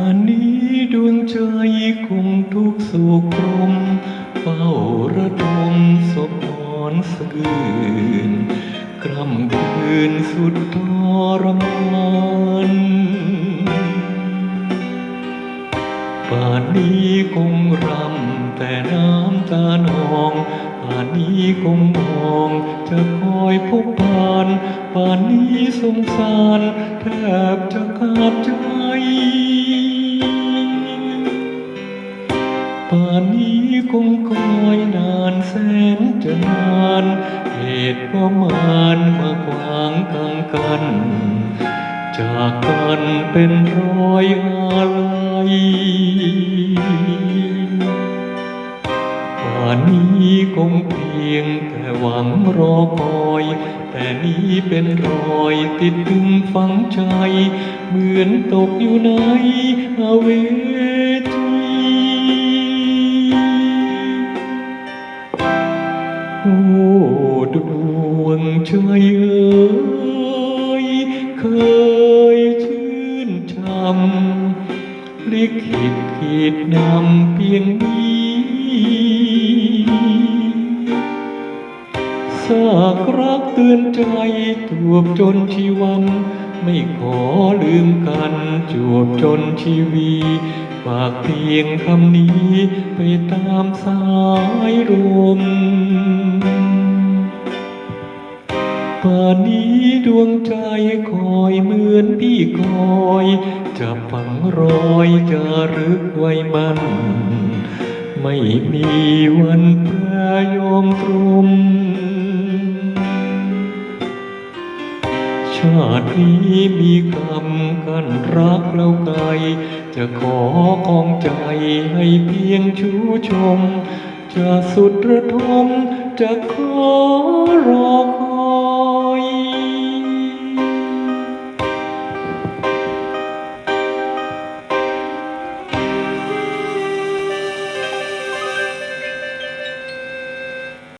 านนี้ดวงใจคงทุกข์โศกกลมเฝ้าระดมสบนอนสะกืนกล่ำคืนสุดทรมานป่านนี้คงรำแต่น้ำตาหนองป่านนี้คงมองจะคอยพบผ่านป่านนี้สงสารแทบจะขาดใจ คงคอยนานแสนจะนานเหตุประมาณมาขวางกลางกัน จากกันเป็นรอยอะไรป่านนี้คงเพียงแต่หวังรอคอย แต่นี้เป็นรอยติดตึงฝังใจ เหมือนตกอยู่ในอเว วงใจเอ๋ยเคยชื่นชำลิขิตขีดนำเพียงนี้สากรักเตือนใจตวบจนชีวันไม่ขอลืมกันจวบจนชีวีฝากเพียงคำนี้ไปตามสายลม ป่านนี้ดวงใจคอยเหมือนพี่คอย จะฝังรอยจะรึกไว้มัน ไม่มีวันแปรยอมตรมชาตินี้มีกรรมกันรักเราไกล จะขอของใจให้เพียงชูชม จะสุดระทมจะขอรอค